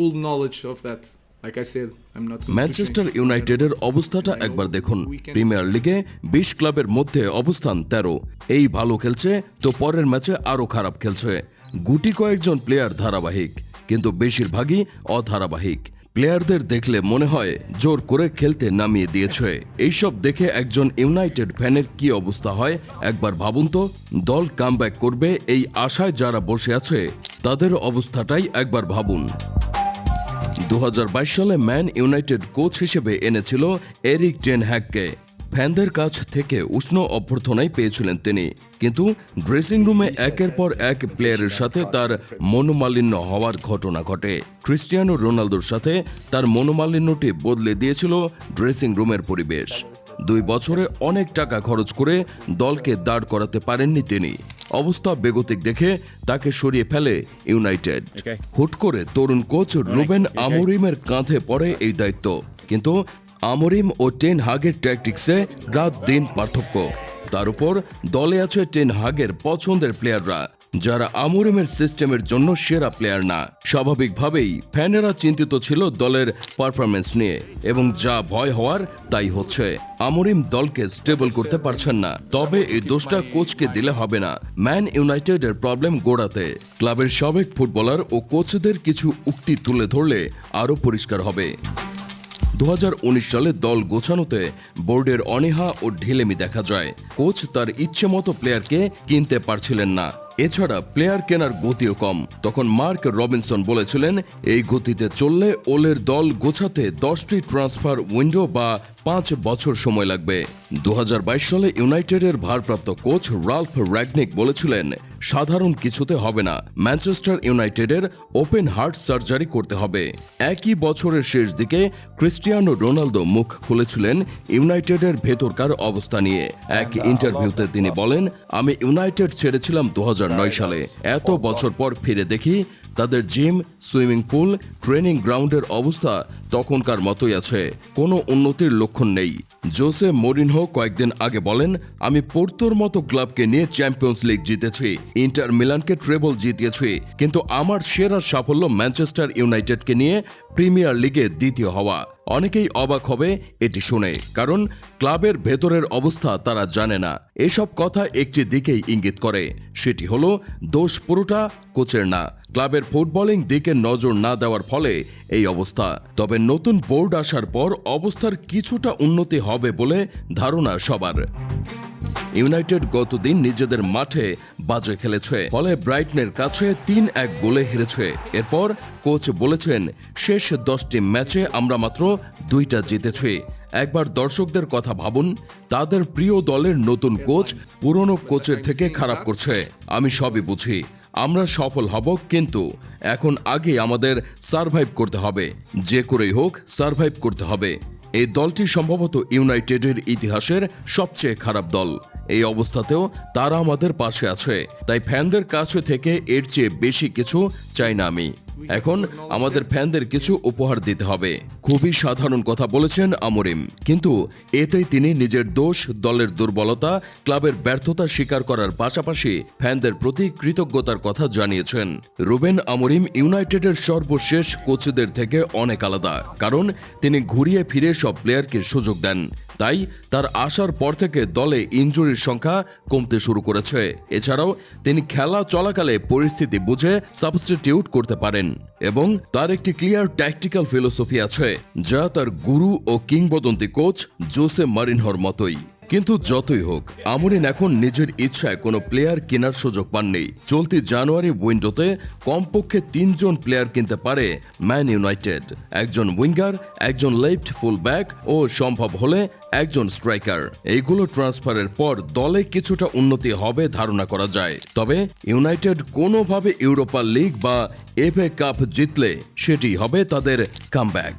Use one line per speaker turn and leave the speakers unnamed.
full knowledge of that.
Manchester. ইউনাইটেডের অবস্থাটা একবার দেখুন। প্রিমিয়ার লিগে বিশ ক্লাবের মধ্যে অবস্থান তেরো। এই ভালো খেলছে তো পরের ম্যাচে আরও খারাপ খেলছে। গুটি কয়েকজন প্লেয়ার ধারাবাহিক কিন্তু বেশিরভাগই অধারাবাহিক। প্লেয়ারদের দেখলে মনে হয় জোর করে খেলতে নামিয়ে দিয়েছে। এইসব দেখে একজন ইউনাইটেড ফ্যানের কি অবস্থা হয় একবার ভাবুন তো। দল কামব্যাক করবে এই আশায় যারা বসে আছে তাদের অবস্থাটাই একবার ভাবুন। দু হাজার বাইশ সালে ম্যান ইউনাইটেড কোচ হিসেবে এনেছিল এরিক টেন হ্যাককে। ফ্যানদের কাছ থেকে উষ্ণ অভ্যর্থনাই পেয়েছিলেন তিনি। কিন্তু ড্রেসিং রুমে একের পর এক প্লেয়ারের সাথে তার মনোমালিন্য হওয়ার ঘটনা ঘটে। ক্রিস্টিয়ানো রোনালদোর সাথে তার মনোমালিন্যটি বদলে দিয়েছিল ড্রেসিং রুমের পরিবেশ। দুই বছরে অনেক টাকা খরচ করে দলকে দাঁড় করাতে পারেননি তিনি। অবস্থা বেগতিক দেখে তাকে সরিয়ে ফেলে ইউনাইটেড। হুট করে তরুণ কোচ রুবেন আমরিমের কাঁধে পড়ে এই দায়িত্ব। কিন্তু আমরিম ও টেন হাগের ট্যাকটিক্সে রাত দিন পার্থক্য। তার উপর দলে আছে টেন হাগের পছন্দের প্লেয়াররা যারা আমরিমের সিস্টেমের জন্য সেরা প্লেয়ার না, স্বাভাবিকভাবেই ফ্যানেরা চিন্তিত ছিল দলের পারফরমেন্স নিয়ে, এবং যা ভয় হওয়ার তাই হচ্ছে। আমরিম দলকে স্টেবল করতে পারছেন না, তবে এই দোষটা কোচকে দিলে হবে না। ম্যান ইউনাইটেডের প্রবলেম গোড়াতে। ক্লাবের সাবেক ফুটবলার ও কোচদের কিছু উক্তি তুলে ধরলে আরও পরিষ্কার হবে। দু হাজার উনিশ সালে দল গোছানোতে বোর্ডের অনীহা ও ঢিলেমি দেখা যায়। কোচ তার ইচ্ছে মতো প্লেয়ারকে কিনতে পারছিলেন না। এছাড়া প্লেয়ার কেনার গতিও কম। তখন মার্ক রবিনসন বলেছিলেন এই গতিতে চললে ওলের দল গোছাতে দশটি ট্রান্সফার উইন্ডো বা পাঁচ বছর সময় লাগবে। দু হাজার বাইশ সালে ইউনাইটেডের ভারপ্রাপ্ত কোচ রাল্ফ র্যাগনিক বলেছিলেন সাধারণ কিছুতে হবে না। ম্যানচেস্টার ইউনাইটেডের ওপেন হার্ট সার্জারি করতে হবে। একই বছরের শেষ দিকে ক্রিস্টিয়ানো রোনালদো মুখ খুলেছিলেন ইউনাইটেডের ভেতরকার অবস্থা নিয়ে। এক ইন্টারভিউতে তিনি বলেন আমি ইউনাইটেড ছেড়েছিলাম দু হাজার সালে এত বছর পর ফিরে দেখি তাদের জিম, সুইমিং পুল, ট্রেনিং গ্রাউন্ডের অবস্থা তখনকার মতোই আছে। কোনো উন্নতির লক্ষণ নেই। জোসে মরিনহো কয়েকদিন আগে বলেন, আমি পোর্তোর মতো ক্লাবকে নিয়ে চ্যাম্পিয়ন্স লিগ জিতেছি, ইন্টার মিলানকে ট্রেবল জিতিয়েছি, কিন্তু আমার সেরা সাফল্য ম্যানচেস্টার ইউনাইটেডকে নিয়ে প্রিমিয়ার লিগে দ্বিতীয় হওয়া। অনেকেই অবাক হবে এটি শুনে, কারণ ক্লাবের ভেতরের অবস্থা তারা জানে না। এসব কথা একটি দিকেই ইঙ্গিত করে, সেটি হল দোষ পুরোটা কোচের না। ক্লাবের ফুটবলিং দিকে নজর না দেওয়ার ফলে এই অবস্থা। তবে নতুন বোর্ড আসার পর অবস্থার কিছুটা উন্নতি হবে বলে ধারণা সবার। ইউনাইটেড গতদিন নিজেদের মাঠে বাজে খেলেছে? ফলে ব্রাইটনের কাছে তিন এক গোলে হেরেছে। এরপর কোচ বলেছেন, শেষ দশটি ম্যাচে আমরা মাত্র দুইটা জিতেছি। একবার দর্শকদের কথা ভাবুন, তাদের প্রিয় দলের নতুন কোচ পুরনো কোচের থেকে খারাপ করছে। আমি সবই বুঝি, আমরা সফল হব, কিন্তু এখন আগে আমাদের সারভাইভ করতে হবে। যে করেই হোক, সারভাইভ করতে হবে। এই দলটি সম্ভবত ইউনাইটেডের ইতিহাসের সবচেয়ে খারাপ দল। এই অবস্থাতেও তারা আমাদের পাশে আছে, তাই ফ্যানদের কাছে থেকে এর চেয়ে বেশি কিছু চাই না আমি। এখন আমাদের ফ্যানদের কিছু উপহার দিতে হবে। খুবই সাধারণ কথা বলেছেন আমরিম। কিন্তু এতেই তিনি নিজের দোষ, দলের দুর্বলতা, ক্লাবের ব্যর্থতা স্বীকার করার পাশাপাশি ফ্যানদের প্রতি কৃতজ্ঞতার কথা জানিয়েছেন। রুবেন আমরিম ইউনাইটেডের সর্বশেষ কোচদের থেকে অনেক আলাদা, কারণ তিনি ঘুরিয়ে ফিরে সব প্লেয়ারকে সুযোগ দেন। তাই তার আসার পর থেকে দলে ইঞ্জুরির সংখ্যা কমতে শুরু করেছে। এছাড়াও তিনি খেলা চলাকালে পরিস্থিতি বুঝে সাবস্টিটিউট করতে পারেন এবং তার একটি ক্লিয়ার ট্যাকটিক্যাল ফিলোসফি আছে, যা তার গুরু ও কিংবদন্তি কোচ জোসে মারিনহর মতোই। কিন্তু যতই হোক আমরিন এখন নিজের ইচ্ছায় কোনো প্লেয়ার কেনার সুযোগ পাননি। চলতি জানুয়ারি উইন্ডোতে কমপক্ষে তিনজন প্লেয়ার কিনতে পারে ম্যান ইউনাইটেড একজন উইঙ্গার একজন লেফট ফুল ব্যাক ও সম্ভব হলে একজন স্ট্রাইকার এইগুলো ট্রান্সফারের পর দলে কিছুটা উন্নতি হবে ধারণা করা যায়। তবে ইউনাইটেড কোনোভাবে ইউরোপা লিগ বা এফএ কাপ জিতলে সেটি হবে তাদের কামব্যাক